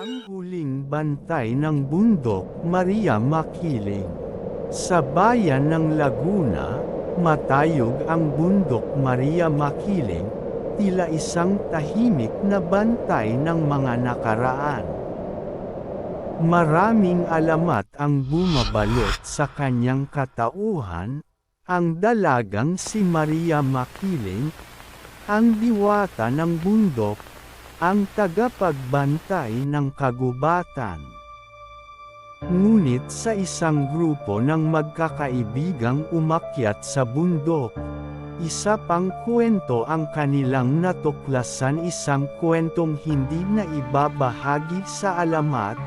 Ang huling bantay ng bundok, Maria Makiling. Sa bayan ng Laguna, matayog ang bundok Maria Makiling, tila isang tahimik na bantay ng mga nakaraan. Maraming alamat ang bumabalot sa kanyang katauhan, ang dalagang si Maria Makiling, ang diwata ng bundok, ang tagapagbantay ng kagubatan. Ngunit sa isang grupo ng magkakaibigang umakyat sa bundok, isa pang kwento ang kanilang natuklasan isang kwentong hindi na ibabahagi sa alamat,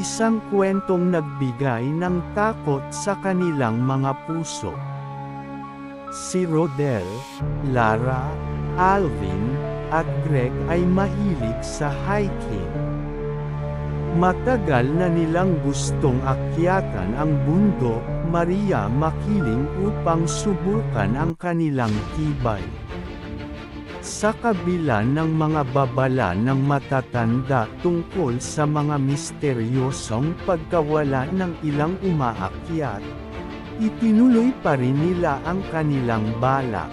isang kwentong nagbigay ng takot sa kanilang mga puso. Si Rodel, Lara, Alvin, at Greg ay mahilig sa hiking. Matagal na nilang gustong akyatan ang bundok, Maria makiling upang subukan ang kanilang tibay. Sa kabila ng mga babala ng matatanda tungkol sa mga misteryosong pagkawala ng ilang umaakyat, itinuloy pa rin nila ang kanilang balak.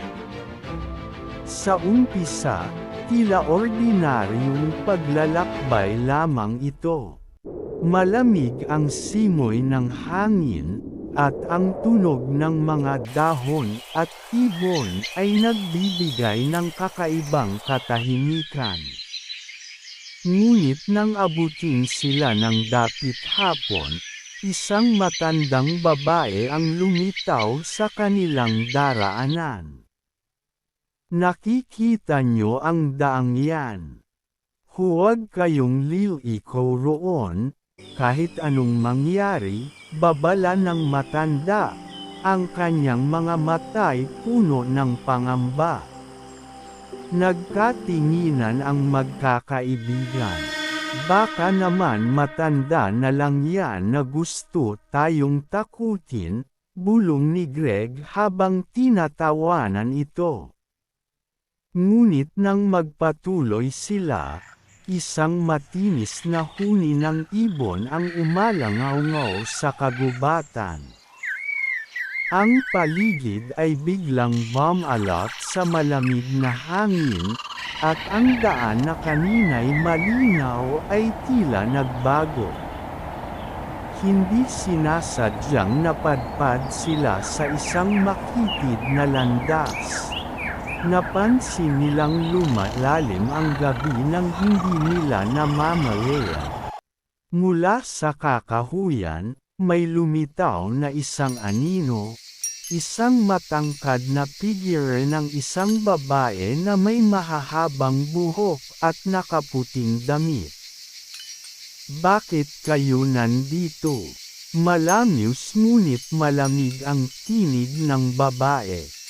Sa umpisa, tila ordinaryong paglalakbay lamang ito. Malamig ang simoy ng hangin, at ang tunog ng mga dahon at ibon ay nagbibigay ng kakaibang katahimikan. Ngunit nang abutin sila ng dapit hapon, isang matandang babae ang lumitaw sa kanilang daraanan. Nakikita nyo ang daang yan. Huwag kayong liliko roon, kahit anong mangyari, babala ng matanda, ang kanyang mga matay puno ng pangamba. Nagkatinginan ang magkakaibigan. Baka naman matanda na lang yan na gusto tayong takutin, bulong ni Greg habang tinatawanan ito. Ngunit nang magpatuloy sila, isang matinis na huni ng ibon ang umalangaw sa kagubatan. Ang paligid ay biglang bumalot sa malamig na hangin, at ang daan na kanina'y malinaw ay tila nagbago. Hindi sinasadyang napadpad sila sa isang makitid na landas. Napansin nilang lumalalim ang gabi nang hindi nila namamalayan. Mula sa kakahuyan, may lumitaw na isang anino, isang matangkad na figure ng isang babae na may mahahabang buhok at nakaputing damit. Bakit kayo nandito? Malamius ngunit malamig ang tinig ng babae.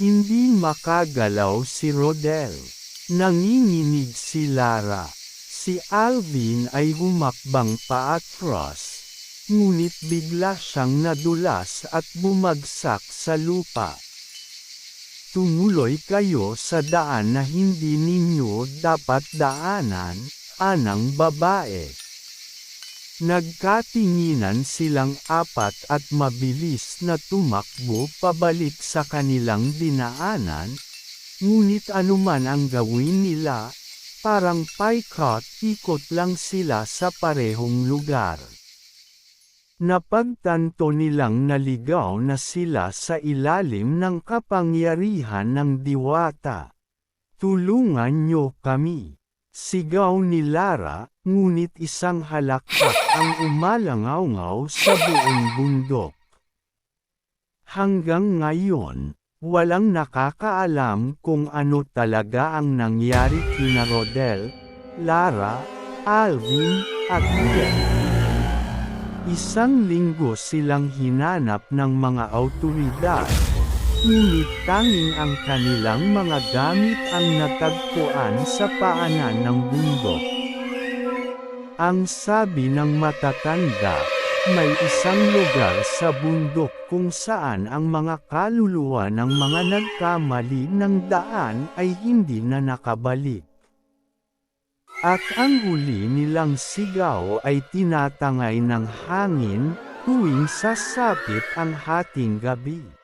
Hindi makagalaw si Rodel. Nanginginig si Lara. Si Alvin ay humakbang paatros. Ngunit bigla siyang nadulas at bumagsak sa lupa. Tumuloy kayo sa daan na hindi ninyo dapat daanan, anang babae. Nagkatinginan silang apat at mabilis na tumakbo pabalik sa kanilang dinaanan, ngunit anuman ang gawin nila, parang paikot-ikot lang sila sa parehong lugar. Napagtanto nilang naligaw na sila sa ilalim ng kapangyarihan ng diwata. Tulungan nyo kami. Sigaw ni Lara, ngunit isang halakpak ang umalangaw sa buong bundok. Hanggang ngayon, walang nakakaalam kung ano talaga ang nangyari kina Rodel, Lara, Alvin, at Jen. Isang linggo silang hinanap ng mga autoridad, Ngunit tanging ang kanilang mga gamit ang natagpuan sa paanan ng bundok. Ang sabi ng matatanda, may isang lugar sa bundok kung saan ang mga kaluluwa ng mga nagkamali ng daan ay hindi na nakabalik. At ang huli nilang sigaw ay tinatangay ng hangin, tuwing sasapit ang hating gabi.